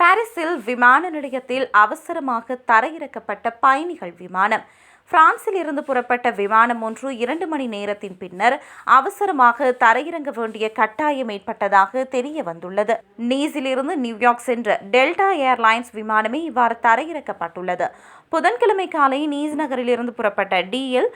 பாரிஸில் விமான நிலையத்தில் அவசரமாக தரையிறக்கப்பட்ட பயணிகள் விமானம். பிரான்சில் இருந்து புறப்பட்ட விமானம் ஒன்று இரண்டு மணி நேரத்தின் பின்னர் அவசரமாக தரையிறங்க வேண்டிய கட்டாயம் ஏற்பட்டதாக தெரிய வந்துள்ளது. நீஸிலிருந்து நியூயார்க் சென்ற டெல்டா ஏர்லைன்ஸ் விமானமே இவ்வாறு தரையிறக்கப்பட்டுள்ளது. புதன்கிழமை காலை நீஸ் நகரிலிருந்து புறப்பட்ட டிஎல்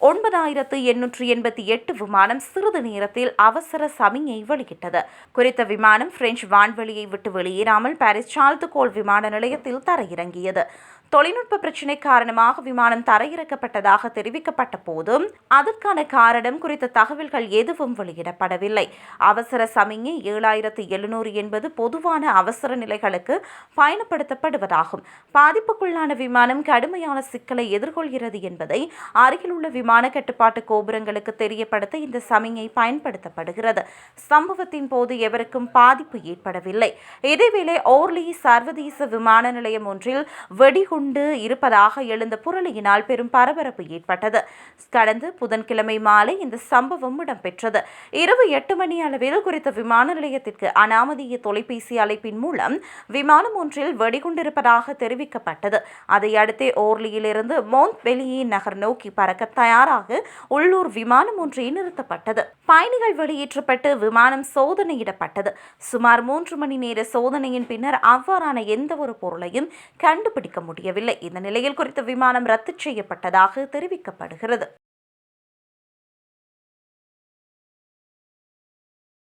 ஒன்பதாயிரத்து எண்ணூற்று எண்பத்தி எட்டு விமானம் சிறிது நேரத்தில் அவசர சமிஞை வெளியிட்டது. குறித்த விமானம் பிரெஞ்சு வான்வெளியை விட்டு வெளியேறாமல் பாரிஸ் சால்துகோல் விமான நிலையத்தில் தரையிறங்கியது. தொழில்நுட்ப பிரச்சினை காரணமாக விமானம் தரையிறக்கப்பட்டதாக தெரிவிக்கப்பட்ட போதும் அதற்கான காரணம் குறித்த தகவல்கள் எதுவும் வெளியிடப்படவில்லை. அவசர சமிஞை ஏழாயிரத்து எழுநூறு என்பது பொதுவான அவசர நிலைகளுக்கு பயணப்படுத்தப்படுவதாகும் பாதிப்புக்குள்ளான விமானம் கடுமையான சிக்கலை எதிர்கொள்கிறது என்பதை அருகிலுள்ள விமான கட்டுப்பாட்டு கோபுரங்களுக்கு தெரியப்படுத்த இந்த சமிஞை பயன்படுத்தப்படுகிறது. சம்பவத்தின் போது எவருக்கும் பாதிப்பு ஏற்படவில்லை. இதேவேளை ஓர்லி சர்வதேச விமான நிலையம் ஒன்றில் வெடிகுண்டு இருப்பதாக எழுந்த புரளியினால் பெரும் பரபரப்பு ஏற்பட்டது. கடந்த புதன்கிழமை மாலை இந்த சம்பவம் இடம்பெற்றது. இரவு எட்டு மணி அளவில் குறித்த விமான நிலையத்திற்கு அனாமதிய தொலைபேசி அழைப்பின் மூலம் விமானம் ஒன்றில் வெடிகுண்டிருப்பதாக தெரிவிக்கப்பட்டது. அதை அடுத்தே ஓர்லியிலிருந்து மோந்த் வெளியே நகர் நோக்கி பறக்க தயாராக உள்ளூர் விமானம் ஒன்றே நிறுத்தப்பட்டது. பயணிகள் வெளியேற்றப்பட்டு விமானம் சோதனையிடப்பட்டது. சுமார் மூன்று மணி நேர சோதனையின் பின்னர் அவ்வாறான எந்த ஒரு பொருளையும் கண்டுபிடிக்க முடியவில்லை. இந்த நிலையில் குறித்த விமானம் ரத்து செய்யப்பட்டதாக தெரிவிக்கப்படுகிறது.